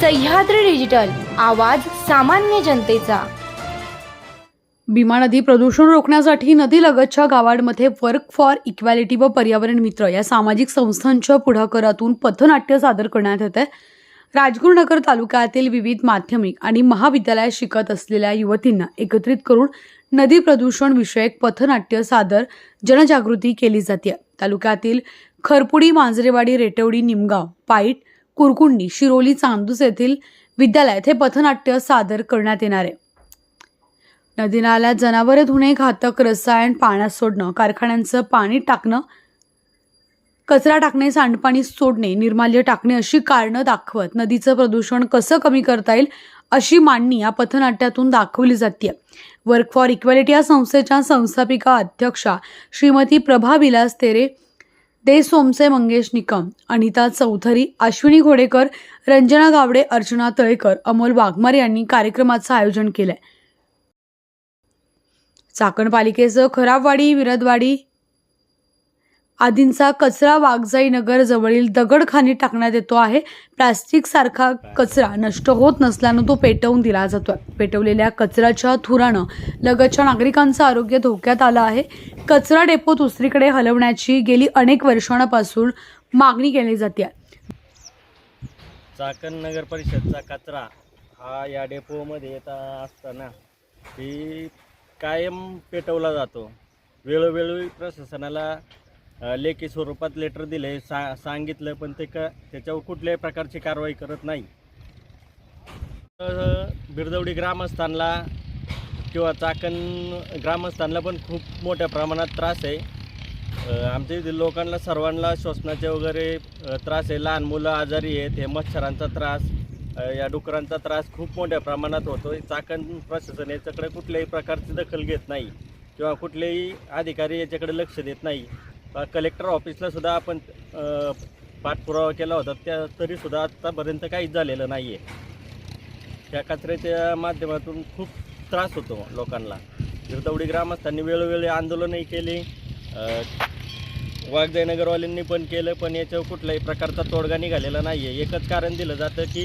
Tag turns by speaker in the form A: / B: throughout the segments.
A: Sahyadri digital आवाज सामान्य जनतेचा.
B: भीमा नदी प्रदूषण रोखण्यासाठी नदीलगतच्या गावांमध्ये वर्क फॉर इक्वॅलिटी व पर्यावरण मित्र या सामाजिक संस्थांच्या पुढाकारातून पथनाट्य सादर करण्यात येत आहे. राजगुरुनगर तालुक्यातील विविध माध्यमिक आणि महाविद्यालयात शिकत असलेल्या युवतींना एकत्रित करून नदी प्रदूषण विषयक पथनाट्य सादर जनजागृती केली जाते. तालुक्यातील खरपुडी मांजरेवाडी रेटवडी निमगाव पाईट कुरकुंडी शिरोली चांदूस येथील विद्यालयात हे पथनाट्य सादर करण्यात येणार आहे. नदी नाल्यात जनावरे धुणे घातक रसायन पाण्यात सोडणं कारखान्यांचं पाणी टाकणं कचरा टाकणे सांडपाणी सोडणे निर्माल्य टाकणे अशी कारणं दाखवत नदीचं प्रदूषण कसं कमी करता येईल अशी मांडणी या पथनाट्यातून दाखवली जाते वर्क फॉर इक्वॅलिटी या संस्थेच्या संस्थापिका अध्यक्षा श्रीमती प्रभा विलास तेरे दे सोमसे मंगेश निकम अनिता चौधरी अश्विनी घोडेकर रंजना गावडे अर्चना तळेकर अमोल वाघमार यांनी कार्यक्रमाचं आयोजन केलंय. चाकण पालिकेचं खराबवाडी विरदवाडी आदींचा कचरा वाघजाई नगर जवळील दगडखानी टाकण्यात येतो आहे. प्लास्टिक सारखा कचरा नष्ट होत नसल्यानं तो पेटवून दिला जातो पेटवलेल्या कचऱ्याच्या थुरानं लगतच्या नागरिकांचं आरोग्य धोक्यात आलं आहे. कचरा डेपो दुसरीकडे हलवण्याची गेली अनेक वर्षांपासून मागणी केली जाते.
C: चाकण नगर परिषदचा कचरा हा या डेपोमध्ये येत असताना ही कायम पेटवला जातो. वेळोवेळी प्रशासनाला लेखी स्वरूपात लेटर दिले सा सांगितलं पण ते का त्याच्यावर कुठल्याही प्रकारची कारवाई करत नाही. बिरदवडी ग्रामस्थांना किंवा चाकण ग्रामस्थांना पण खूप मोठ्या प्रमाणात त्रास आहे. आमच्या इथे लोकांना सर्वांना श्वसनाचे वगैरे त्रास आहे. लहान मुलं आजारी आहेत हे मच्छरांचा त्रास या डुकरांचा त्रास खूप मोठ्या प्रमाणात होतो चाकण प्रशासन याच्याकडे कुठल्याही प्रकारची दखल घेत नाही किंवा कुठलेही अधिकारी याच्याकडे लक्ष देत नाही. कलेक्टर ऑफिसला सुद्धा आपण पाठपुरावा केला होता. त्या तरीसुद्धा आत्तापर्यंत काहीच झालेलं नाही आहे त्या कचऱ्याच्या माध्यमातून खूप त्रास होतो लोकांना. गिरदवडी ग्रामस्थांनी वेळोवेळी आंदोलनही केली अ, पण केलं पण याच्यावर कुठल्याही प्रकारचा तोडगा निघालेला नाही आहे एकच कारण दिलं जातं की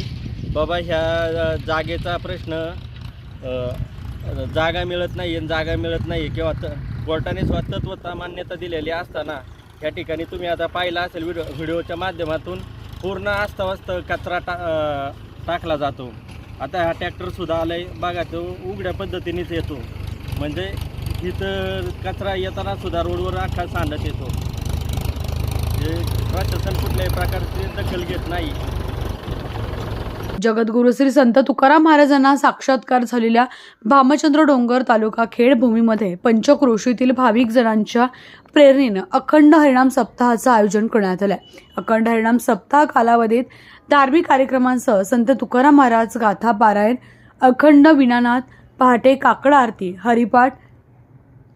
C: बाबा ह्या जागेचा प्रश्न जागा मिळत नाही आणि जागा मिळत नाही आहे किंवा कोर्टाने स्वतत्वता मान्यता दिलेली असताना या ठिकाणी तुम्ही आता पाहिला असेल व्हिडिओ व्हिडिओच्या माध्यमातून पूर्ण अस्ताव्यस्त कचरा टा टाकला जातो. आता हा ट्रॅक्टरसुद्धा आला आहे बघा तो उघड्या पद्धतीनेच येतो. म्हणजे इथं कचरा येताना सुद्धा रोडवर अख्खा सांडत येतो. हे प्रशासन कुठल्याही प्रकारची दखल घेत नाही.
B: जगद्गुरु श्री संत तुकाराम महाराजांना साक्षात्कार झालेल्या भामचंद्र डोंगर तालुका खेड भूमीमध्ये पंचक्रोशीतील भाविक जणांच्या प्रेरणेनं अखंड हरिणाम सप्ताहाचं आयोजन करण्यात आलंय. अखंड हरिणाम सप्ताह कालावधीत धार्मिक कार्यक्रमांसह संत तुकाराम महाराज गाथा पारायण अखंड विनानाथ पहाटे काकड आरती हरिपाठ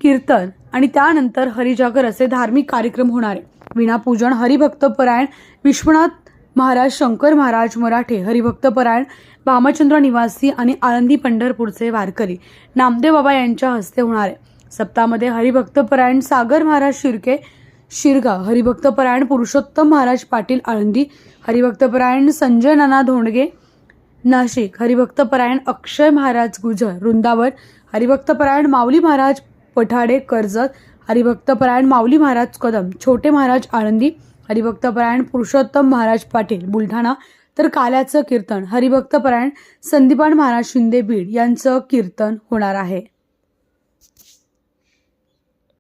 B: कीर्तन आणि त्यानंतर हरिजागर असे धार्मिक कार्यक्रम होणार आहे. विणापूजन हरिभक्तपरायण विश्वनाथ महाराज शंकर महाराज मराठे हरिभक्तपरायण भामचंद्र निवासी आणि आळंदी पंढरपूरचे वारकरी नामदेव बाबा यांच्या हस्ते होणार. आहे सप्तामध्ये हरिभक्तपरायण सागर महाराज शिर्के शिरगाव हरिभक्तपरायण पुरुषोत्तम महाराज पाटील आळंदी हरिभक्तपरायण संजय नाना धोंडगे नाशिक हरिभक्तपरायण अक्षय महाराज गुजर वृंदावन हरिभक्तपरायण माऊली महाराज पठाडे कर्जत हरिभक्तपरायण माऊली महाराज कदम छोटे महाराज आळंदी हरिभक्तपरायण पुरुषोत्तम महाराज पाटील बुलढाणा. तर काल्याचं कीर्तन हरिभक्तपरायण संदीपान महाराज शिंदे बीड यांचं कीर्तन होणार आहे.